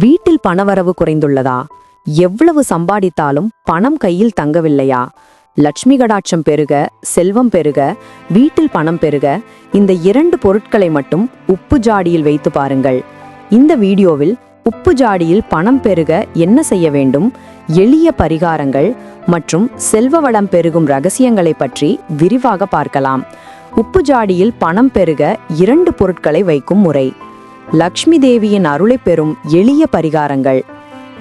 வீட்டில் பணவரவு குறைந்துள்ளதா? எவ்வளவு சம்பாதித்தாலும் பணம் கையில் தங்கவில்லையா? லட்சுமி கடாட்சம் பெருக செல்வம் பெருக வீட்டில் பணம் பெருக இந்த இரண்டு பொருட்களை மட்டும் உப்பு ஜாடியில் வைத்து பாருங்கள். இந்த வீடியோவில் உப்பு ஜாடியில் பணம் பெருக என்ன செய்ய வேண்டும் எளிய பரிகாரங்கள் மற்றும் செல்வ வளம் பெருகும் ரகசியங்களை பற்றி விரிவாக பார்க்கலாம். உப்பு ஜாடியில் பணம் பெருக இரண்டு பொருட்களை வைக்கும் முறை. லக்ஷ்மி தேவியின் அருளை பெறும் எளிய பரிகாரங்கள்.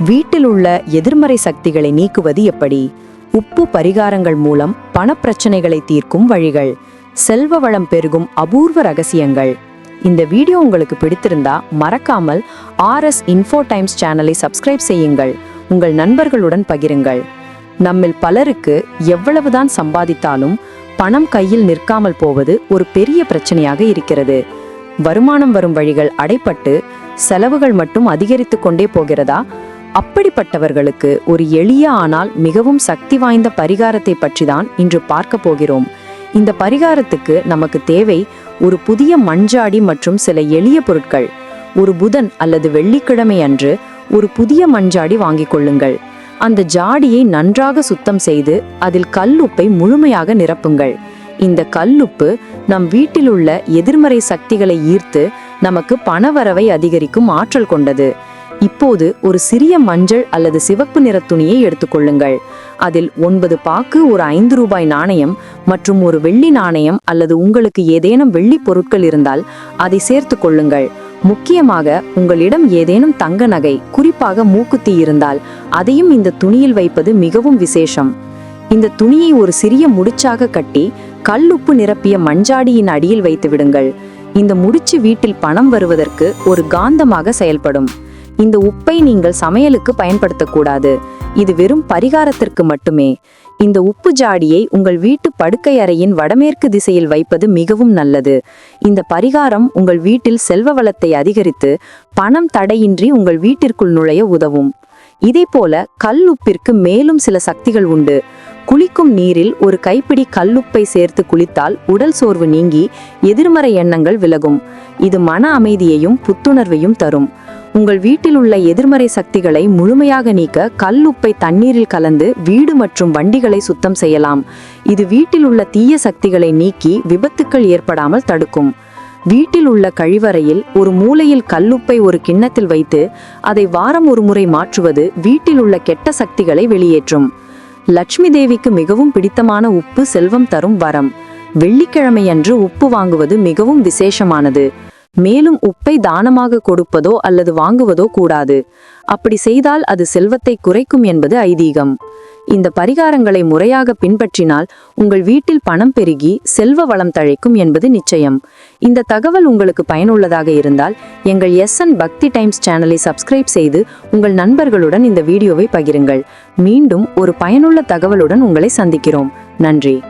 வீட்டில் உள்ள எதிர்மறை சக்திகளை நீக்குவது எப்படி? உப்பு பரிகாரங்கள் மூலம் பணப்பிரச்சனைகளை தீர்க்கும் வழிகள். செல்வ வளம் பெருகும் அபூர்வ ரகசியங்கள். இந்த வீடியோ உங்களுக்கு பிடித்திருந்தா மறக்காமல் ஆர்எஸ் இன்ஃபோ டைம்ஸ் சேனலை சப்ஸ்கிரைப் செய்யுங்கள். உங்கள் நண்பர்களுடன் பகிருங்கள். நம்மில் பலருக்கு எவ்வளவுதான் சம்பாதித்தாலும் பணம் கையில் நிற்காமல் போவது ஒரு பெரிய பிரச்சனையாக இருக்கிறது. வருமானம் வரும் வழிகள் அடைப்பட்டு செலவுகள் மட்டும் அதிகரித்து கொண்டே போகிறதா? அப்படிப்பட்டவர்களுக்கு ஒரு எளிய ஆனால் மிகவும் சக்தி வாய்ந்த பரிகாரத்தை பற்றி தான் இன்று பார்க்க போகிறோம். இந்த பரிகாரத்துக்கு நமக்கு தேவை ஒரு புதிய மண்ஜாடி மற்றும் சில எளிய பொருட்கள். ஒரு புதன் அல்லது வெள்ளிக்கிழமை அன்று ஒரு புதிய மண்ஜாடி வாங்கிக் கொள்ளுங்கள். அந்த ஜாடியை நன்றாக சுத்தம் செய்து அதில் கல் உப்பை முழுமையாக நிரப்புங்கள். இந்த கல்லுப்பு நம் வீட்டில் உள்ள எதிர்மறை சக்திகளை ஈர்த்து நமக்கு பணவரவை அதிகரிக்கும் ஆற்றல் கொண்டது. இப்போது ஒரு சிறிய மஞ்சள் அல்லது சிவப்பு நிற துணியை எடுத்துக்கொள்ளுங்கள். அதில் ஒன்பது பாக்கு ஒரு ஐந்து ரூபாய் நாணயம் மற்றும் ஒரு வெள்ளி நாணயம் அல்லது உங்களுக்கு ஏதேனும் வெள்ளி பொருட்கள் இருந்தால் அதை சேர்த்து கொள்ளுங்கள். முக்கியமாக உங்களிடம் ஏதேனும் தங்க நகை குறிப்பாக மூக்குத்தி இருந்தால் அதையும் இந்த துணியில் வைப்பது மிகவும் விசேஷம். இந்த துணியை ஒரு சிறிய முடிச்சாக கட்டி கல் உப்பு நிரப்பிய மஞ்சாடியின் அடியில் வைத்து விடுங்கள். இந்த முடிச்சு வீட்டில் பணம் வருவதற்கு ஒரு காந்தமாக செயல்படும். இந்த உப்பை நீங்கள் சமையலுக்கு பயன்படுத்தக்கூடாது. இது வெறும் பரிகாரத்திற்கு மட்டுமே. இந்த உப்பு ஜாடியை உங்கள் வீட்டு படுக்கை அறையின் வடமேற்கு திசையில் வைப்பது மிகவும் நல்லது. இந்த பரிகாரம் உங்கள் வீட்டில் செல்வ வளத்தை அதிகரித்து பணம் தடையின்றி உங்கள் வீட்டிற்குள் நுழைய உதவும். இதே போல கல் உப்பிற்கு மேலும் சில சக்திகள் உண்டு. குளிக்கும் நீரில் ஒரு கைப்பிடி கல்லுப்பை சேர்த்து குளித்தால் உடல் சோர்வு நீங்கி எதிர்மறை எண்ணங்கள் விலகும். இது மன அமைதியையும் புத்துணர்வையும் தரும். உங்கள் வீட்டில் உள்ள எதிர்மறை சக்திகளை முழுமையாக நீக்க கல்லுப்பை தண்ணீரில் கலந்து வீடு மற்றும் வண்டிகளை சுத்தம் செய்யலாம். இது வீட்டில் உள்ள தீய சக்திகளை நீக்கி விபத்துக்கள் ஏற்படாமல் தடுக்கும். வீட்டில் உள்ள கழிவறையில் ஒரு மூலையில் கல்லுப்பை ஒரு கிண்ணத்தில் வைத்து அதை வாரம் ஒரு முறை மாற்றுவது வீட்டில் உள்ள கெட்ட சக்திகளை வெளியேற்றும். லட்சுமி தேவிக்கு மிகவும் பிடித்தமான உப்பு செல்வம் தரும் வரம். வெள்ளிக்கிழமையன்று உப்பு வாங்குவது மிகவும் விசேஷமானது. மேலும் உப்பை தானமாக கொடுப்பதோ அல்லது வாங்குவதோ கூடாது. அப்படி செய்தால் அது செல்வத்தை குறைக்கும் என்பது ஐதீகம். இந்த பரிகாரங்களை முறையாக பின்பற்றினால் உங்கள் வீட்டில் பணம் பெருகி செல்வ வளம் தழைக்கும் என்பது நிச்சயம். இந்த தகவல் உங்களுக்கு பயனுள்ளதாக இருந்தால் எங்கள் எஸ் என் பக்தி டைம்ஸ் சேனலை சப்ஸ்கிரைப் செய்து உங்கள் நண்பர்களுடன் இந்த வீடியோவை பகிருங்கள். மீண்டும் ஒரு பயனுள்ள தகவலுடன் உங்களை சந்திக்கிறோம். நன்றி.